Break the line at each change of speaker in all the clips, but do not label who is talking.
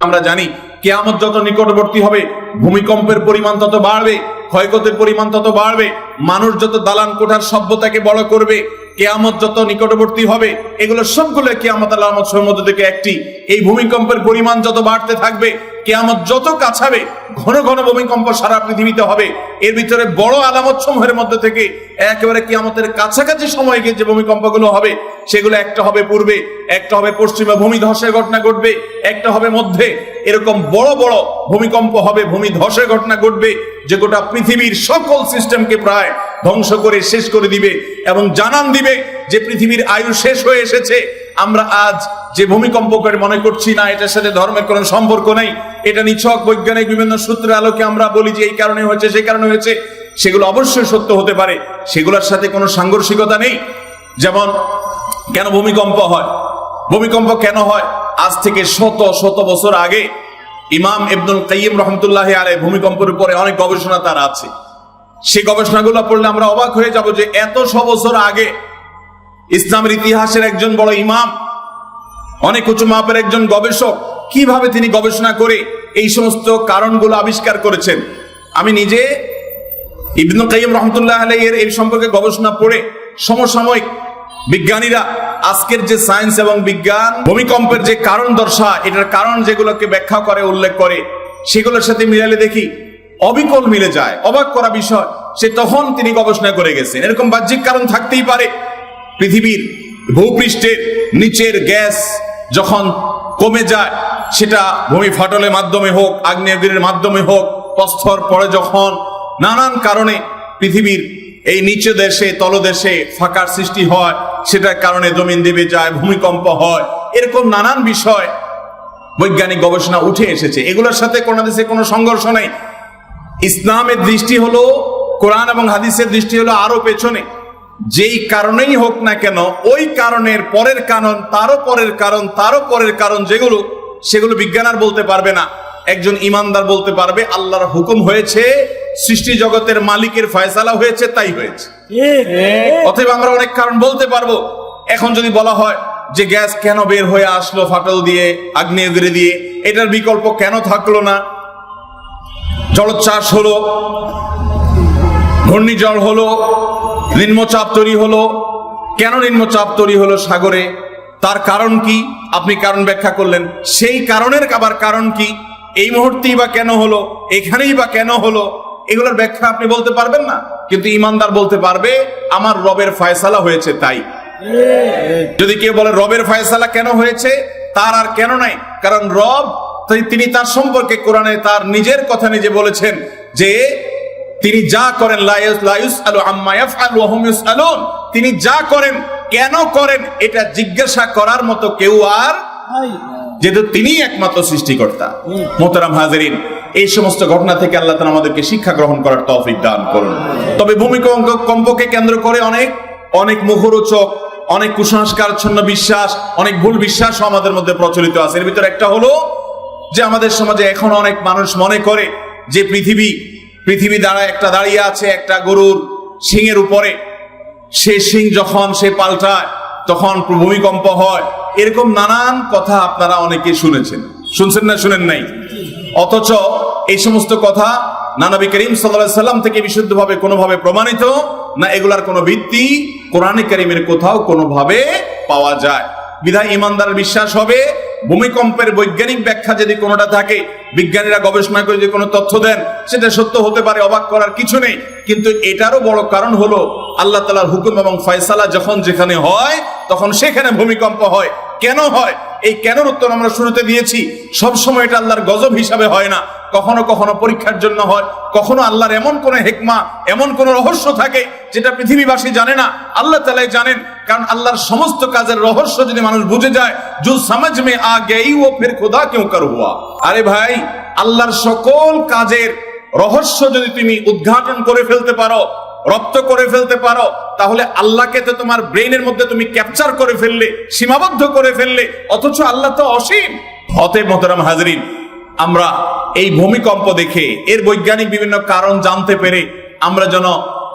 আমরা জানি, কেয়ামত যত নিকটবর্তী হবে, ভূমিকম্পের পরিমাণ তত বাড়বে, ক্ষয়ক্ষতির পরিমাণ তত বাড়বে, মানুষ যত দালান কোঠার সভ্যতাকে বড় করবে, কেয়ামত যত নিকটবর্তী হবে, এগুলো সবগুলো কেয়ামত আলামত মধ্যে থেকে একটি। এই ভূমিকম্পের পরিমাণ যত বাড়তে থাকবে কেয়ামত যত কাছাবে ঘন ঘন ভূমিকম্প সারা পৃথিবীতে হবে। এর ভিতরে বড় আলামত সমূহের মধ্যে থেকে একেবারে কিয়ামতের কাছাকাছি সময়ে গিয়ে যে ভূমিকম্পগুলো হবে, সেগুলো একটা হবে পূর্বে, একটা হবে পশ্চিমে ভূমি ধসের ঘটনা ঘটবে, একটা হবে মধ্যে। এরকম বড় বড় ভূমিকম্প হবে, ভূমি ধসের ঘটনা ঘটবে, যে গোটা পৃথিবীর সকল সিস্টেমকে প্রায় ধ্বংস করে শেষ করে দিবে এবং জানান দিবে যে পৃথিবীর আয়ু শেষ হয়ে এসেছে। আমরা আজ যে ভূমিকম্প করে মনে করছি না, এটার সাথে ধর্মের কোনো সম্পর্ক নেই। এটা নিছক বৈজ্ঞানিক বিভিন্ন সূত্রের আলোকে আমরা বলি যে এই কারণে হয়েছে, সেই কারণে হয়েছে। সেগুলো অবশ্যই সত্য হতে পারে। সেগুলোর সাথে কোনো সাংঘর্ষিকতা নেই। যেমন, কেন ভূমিকম্প হয়? ভূমিকম্প কেন হয়? আজ থেকে শত শত বছর আগে ইমাম ইবনুল কাইয়িম রহমতুল্লাহ আলে ভূমিকম্পের উপরে অনেক গবেষণা তার আছে। সেই গবেষণাগুলো পড়লে আমরা অবাক হয়ে যাব যে এত শ বছর আগে ইসলামের ইতিহাসের একজন বড় ইমাম, অনেক উঁচু মাপের একজন গবেষক, কীভাবে তিনি গবেষণা করে এই সমস্ত কারণগুলো আবিষ্কার করেছেন? আমি নিজে ইবনু কাইম রহমতুল্লাহ আলাইয়ের এই সম্পর্কে গবেষণা পড়ে সমসাময়িক বিজ্ঞানীরা আজকের যে সায়েন্স এবং বিজ্ঞান ভূমিকম্পের যে কারণ দর্শা, এটার কারণ যেগুলোকে ব্যাখ্যা করে, উল্লেখ করে, সেগুলোর সাথে মিলালে দেখি অবিকল মিলে যায়, অবাক করা বিষয়। সে তখন তিনি গবেষণা করে গেছেন। এরকম বাহ্যিক কারণ থাকতেই পারে। পৃথিবীর ভূপৃষ্ঠের নিচের গ্যাস যখন কমে যায়, সেটা ভূমি ফাটলের মাধ্যমে হোক, আগ্নেয়গিরির মাধ্যমে হোক প্রস্তর পরে যখন নানান কারণে পৃথিবীর এই নিচে দেশে, তলদেশে ফাঁকার সৃষ্টি হয়, সেটার কারণে জমিন দেবে যায়, ভূমিকম্প হয়, এরকম নানান বিষয় বৈজ্ঞানিক গবেষণা উঠে এসেছে। এগুলোর সাথে কোনো দেশে কোনো সংঘর্ষ নেই। ইসলামের দৃষ্টি হলো, কোরআন এবং হাদিসের দৃষ্টি হলো আরও পেছনে। যেই কারণেই হোক না কেন, ওই কারণের পরের কারণ, তারও পরের কারণ, তারও পরের কারণ যেগুলো, সেগুলো বিজ্ঞান আর বলতে পারবে না। একজন ইমানদার বলতে পারবে, আল্লাহর হুকুম হয়েছে, সৃষ্টি জগতের মালিকের ফয়সালা হয়েছে, তাই হয়েছে। অতএব আমরা অনেক কারণ বলতে পারব। এখন যদি বলা হয় যে গ্যাস কেন বের হয়ে আসলো ফাটল দিয়ে আগ্নেয়গিরি দিয়ে, এটার বিকল্প কেন থাকল না? জলোচ্ছ্বাস হলো, ঘূর্ণিঝড় হলো নিম্নচাপ তৈরি হলো। কেন নিম্নচাপ তৈরি হলো সাগরে? তার কারণ কি? আপনি কারণ ব্যাখ্যা করলেন। সেই কারণের আবার কারণ কি? এই মুহূর্তেই বা কেন হলো? এখানেই বা কেন হলো? এগুলোর ব্যাখ্যা আপনি বলতে পারবেন না, কিন্তু ইমানদার বলতে পারবে, আমার রবের ফয়সালা হয়েছে তাই। যদি কেউ বলে রবের ফয়সালা কেন হয়েছে, তার আর কেন নাই? কারণ রব তিনি তার সম্পর্কে কোরআনে তার নিজের কথা নিজে বলেছেন যে তিনি যা করেন তিনি যা করেন, কেন করেন, এটা জিজ্ঞাসা করার মতো কেউ আর যেহেতু তিনি একমাত্র সৃষ্টিকর্তা। মোতারাম হাজারিন, এই সমস্ত ঘটনা থেকে আল্লাহ তাআলা আমাদেরকে শিক্ষা গ্রহণ করার তৌফিক দান করুন। তবে ভূমিকম্প কম্পকে কেন্দ্র করে অনেক অনেক মুখরোচক অনেক কুসংস্কারচ্ছন্ন বিশ্বাস, অনেক ভুল বিশ্বাস আমাদের মধ্যে প্রচলিত আছে। এর ভিতরে একটা হলো যে আমাদের সমাজে এখন অনেক মানুষ মনে করে যে পৃথিবী পৃথিবী দাঁড়ায় একটা দাঁড়িয়ে আছে একটা গরুর শিংয়ের উপরে। সে শিং যখন সে পাল্টায়, তখন ভূমিকম্প হয়। এরকম নানান কথা আপনারা অনেকে শুনেছেন। শুনছেন না, শুনেন নাই? অথচ এই সমস্ত কথা নানবী করিম সাল্লাহ সাল্লাম থেকে বিশুদ্ধভাবে কোনোভাবে প্রমাণিত, না এগুলার কোনো ভিত্তি কোরআনে করিমের কোথাও কোনোভাবে পাওয়া যায়। বিধায় ইমানদার বিশ্বাস হবে ভূমিকম্পের বৈজ্ঞানিক ব্যাখ্যা যদি কোনোটা থাকে, বিজ্ঞানীরা গবেষণা করে যে কোনো তথ্য দেন, সেটা সত্য হতে পারে, অবাক করার কিছু নেই। কিন্তু এটারও বড় কারণ হলো, আল্লাহ তালার হুকুম এবং ফয়সালা যখন যেখানে হয়, তখন সেখানে ভূমিকম্প হয়। কেন হয়? এই কেন উত্তর আমরা শুরুতে দিয়েছি, সব সময় এটা আল্লাহর গজব হিসাবে হয় না। কখনো কখনো পরীক্ষার জন্য হয়, কখনো আল্লাহর এমন কোন হেকমা, এমন কোন রহস্য থাকে যেটা পৃথিবীবাসী জানে না, আল্লাহ তালাই জানেন, কারণ আল্লাহর সমস্ত কাজের রহস্য যদি মানুষ বুঝে যায় জু সমাজ মে ও ফের খোদা কেউ কর হুয়া? আরে ভাই, আল্লাহর সকল কাজের রহস্য যদি তুমি উদ্ঘাটন করে ফেলতে পারো, রপ্ত করে ফেলতে পারো, তাহলে আল্লাহকে তো তোমার ব্রেইনের মধ্যে তুমি ক্যাপচার করে ফেললে, সীমাবদ্ধ করে ফেললে, অথচ আল্লাহ তো অসীম। হতে মোহতারাম হাজরিন, আমরা এই ভূমিকম্প দেখে, এর বৈজ্ঞানিক বিভিন্ন কারণ জানতে পেরে, আমরা যেন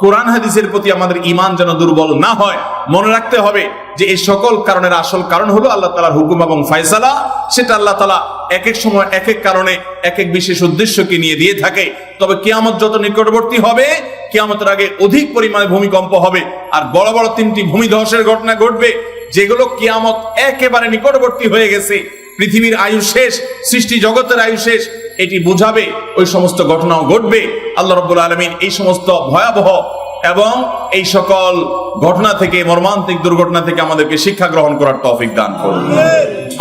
কোরআন হাদিসের প্রতি আমাদের ইমান যেন দুর্বল না হয়, মনে রাখতে হবে যে এই সকল কারণের আসল কারণ হলো আল্লাহ তালার হুকুম এবং ফয়সালা। সেটা আল্লাহ তালা এক এক সময় এক এক কারণে এক এক বিশেষ উদ্দেশ্যকে নিয়ে দিয়ে থাকে। তবে কিয়ামত যত নিকটবর্তী হবে, কিয়ামতের আগে অধিক পরিমাণে ভূমিকম্প হবে আর বড় বড় তিনটি ভূমিধসের ঘটনা ঘটবে, যেগুলো কিয়ামত একেবারে নিকটবর্তী হয়ে গেছে। পৃথিবীর আয়ু শেষ, সৃষ্টি জগতের আয়ু শেষ এটি বুঝাবে, ওই সমস্ত ঘটনাও ঘটবে। আল্লাহ রব্বুল আলমিন এই সমস্ত ভয়াবহ এবং এই সকল ঘটনা থেকে, মর্মান্তিক দুর্ঘটনা থেকে আমাদেরকে শিক্ষা গ্রহণ করার তৌফিক দান করুন।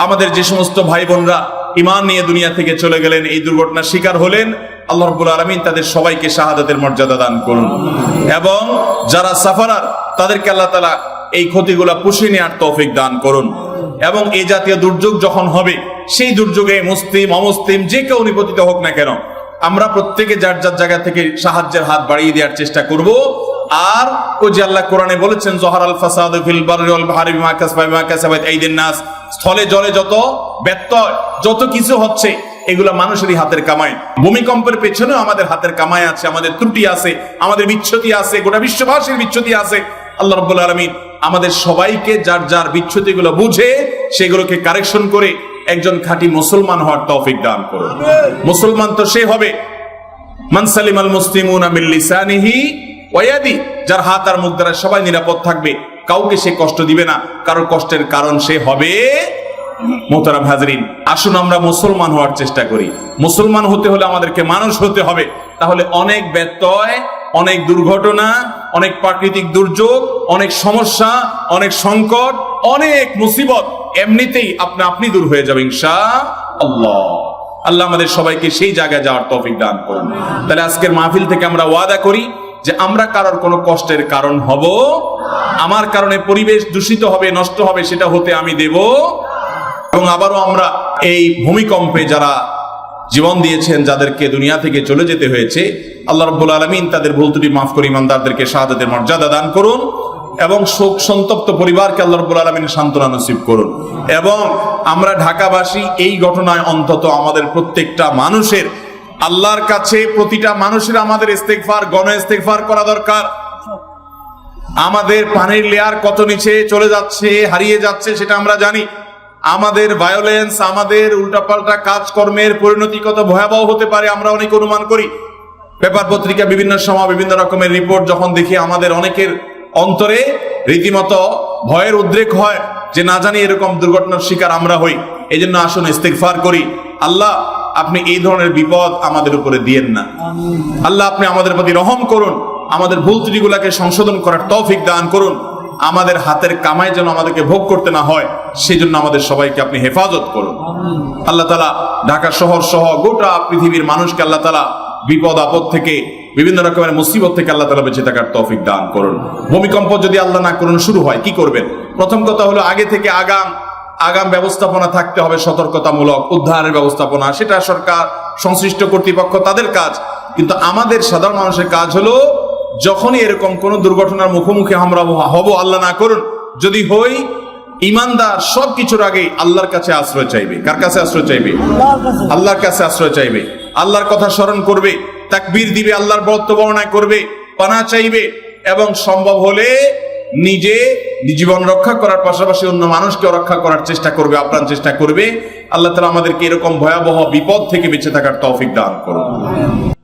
আমাদের যে সমস্ত ভাই বোনরা ইমান নিয়ে দুনিয়া থেকে চলে গেলেন, এই দুর্ঘটনার শিকার হলেন, আল্লাহ রব্বুল আলমিন তাদের সবাইকে শাহাদাতের মর্যাদা দান করুন। এবং যারা সাফারার, তাদেরকে আল্লাহ তালা এই ক্ষতিগুলা পুষিয়ে নেওয়ার তৌফিক দান করুন। এবং এই জাতীয় দুর্যোগ যখন হবে, সেই দুর্যোগে মুসলিম, অমুসলিম, যে কেউ নিপতিত হোক না কেন, আমরা প্রত্যেকে যার যার জায়গা থেকে সাহায্যের হাত বাড়িয়ে দেওয়ার চেষ্টা করব। আর ও যে আল্লাহ কোরআনে বলেছেন, জহর আল ফাসাদ ফিল বাররি ওয়াল নাস। স্থলে জলে যত ব্যত্যয় যত কিছু হচ্ছে, এগুলো মানুষেরই হাতের কামাই। ভূমিকম্পের পেছনেও আমাদের হাতের কামাই আছে, আমাদের ত্রুটি আছে, আমাদের বিচ্ছতি আছে, গোটা বিশ্ববাসীর বিচ্ছতি আছে। আল্লাহ রাব্বুল আলামিন আমাদের সবাইকে যার যার বিচ্ছুতিগুলো বুঝে সেগুলোকে কারেকশন করে একজন খাঁটি মুসলমান হওয়ার তৌফিক দান করুন। মুসলমান তো সে হবে। মানসালিম আল মুসলিমুনা মিন লিসানিহি ওয়াদি যার হাত আর মুখ দ্বারা সবাই নিরাপদ থাকবে কাউকে সে কষ্ট দিবে না। কারও কষ্টের কারণ সে হবে মোহতারাম হাজরিন। আসুন আমরা মুসলমান হওয়ার চেষ্টা করি। মুসলমান হতে হলে আমাদেরকে মানুষ হতে হবে। তাহলে অনেক ব্যত্যয় অনেক দুর্ঘটনা, অনেক প্রাকৃতিক দুর্যোগ, অনেক সমস্যা, অনেক সংকট, অনেক মুসিবত, এমনিতেই আপনা আপনি দূর হয়ে যাবে ইনশা আল্লাহ আল্লাহ আমাদের সবাইকে সেই জায়গায় যাওয়ার তৌফিক দান করুন। তাহলে আজকের মাহফিল থেকে আমরা ওয়াদা করি যে আমরা কারোর কোনো কষ্টের কারণ হব, আমার কারণে পরিবেশ দূষিত হবে, নষ্ট হবে, সেটা হতে আমি দেব। এবং আবারও আমরা এই ভূমিকম্পে যারা জীবন দিয়েছেন যাদেরকে দুনিয়া থেকে চলে যেতে হয়েছে। আল্লাহ রব্বুল আলমিন তাদের ভুল ত্রুটি মাফ করে ইমানদারদেরকে শাহাদাতের মর্যাদা দান করুন এবং শোক সন্তপ্ত পরিবারকে আল্লাহ রব্বুল আলমিন সান্ত্বনা নসিব করুন। এবং আমরা ঢাকাবাসী এই ঘটনায় অন্তত আমাদের প্রত্যেকটা মানুষের, আল্লাহর কাছে প্রতিটা মানুষের আমাদের ইস্তেকফার গণ ইস্তেকফার করা দরকার। আমাদের পানির লেয়ার কত নিচে চলে যাচ্ছে, হারিয়ে যাচ্ছে সেটা আমরা জানি। আমাদের ভায়োলেন্স আমাদের উল্টাপাল্টা কাজকর্মের পরিণতি কত ভয়াবহ হতে পারে আমরা অনেক অনুমান করি। পেপার পত্রিকা বিভিন্ন সময় বিভিন্ন রকমের রিপোর্ট যখন দেখি আমাদের অনেকের অন্তরে রীতিমতো ভয়ের উদ্রেক হয় যে না জানি এরকম দুর্ঘটনার শিকার আমরা হই। এই জন্য আসুন ইস্তেগফার করি। আল্লাহ আপনি এই ধরনের বিপদ আমাদের উপরে দিয়েন না। আল্লাহ আপনি আমাদের প্রতি রহম করুন। আমাদের ভুল ত্রুটিগুলাকে সংশোধন করার তৌফিক দান করুন। আমাদের হাতের কামাই যেন আমাদেরকে ভোগ করতে না হয় সেই জন্য আমাদের সবাইকে আপনি হেফাজত করুন। আল্লাহ তালা ঢাকা শহর সহ গোটা পৃথিবীর মানুষকে আল্লাহ তালা বিপদ আপদ থেকে বিভিন্ন রকমের মুসিবত থেকে আল্লাহ তালা বেঁচে থাকার তৌফিক দান করুন। ভূমিকম্প যদি আল্লাহ না করুন শুরু হয় কি করবেন? প্রথম কথা হলো আগে থেকে আগাম আগাম ব্যবস্থাপনা থাকতে হবে সতর্কতামূলক উদ্ধারের ব্যবস্থাপনা সেটা সরকার সংশ্লিষ্ট কর্তৃপক্ষ তাদের কাজ। কিন্তু আমাদের সাধারণ মানুষের কাজ হলো যখনই এরকম কোন দুর্ঘটনার মুখোমুখি আমরা হব আল্লাহ না করুন। যদি হই ইমানদার সব কিছুর আগে আল্লাহর কাছে আশ্রয় চাইবে। কার কাছে আশ্রয় চাইবে? আল্লাহর কাছে। আশ্রয় চাইবে। আল্লাহর কথা স্মরণ করবে তাকবীর দিবে আল্লাহর বরত্ব বর্ণনা করবে পানা চাইবে এবং সম্ভব হলে নিজে জীবন রক্ষা করার পাশাপাশি অন্য মানুষকে রক্ষা করার চেষ্টা করবে আপ্রাণ চেষ্টা করবে। আল্লাহ তালা আমাদেরকে এরকম ভয়াবহ বিপদ থেকে বেঁচে থাকার তৌফিক দান করুন।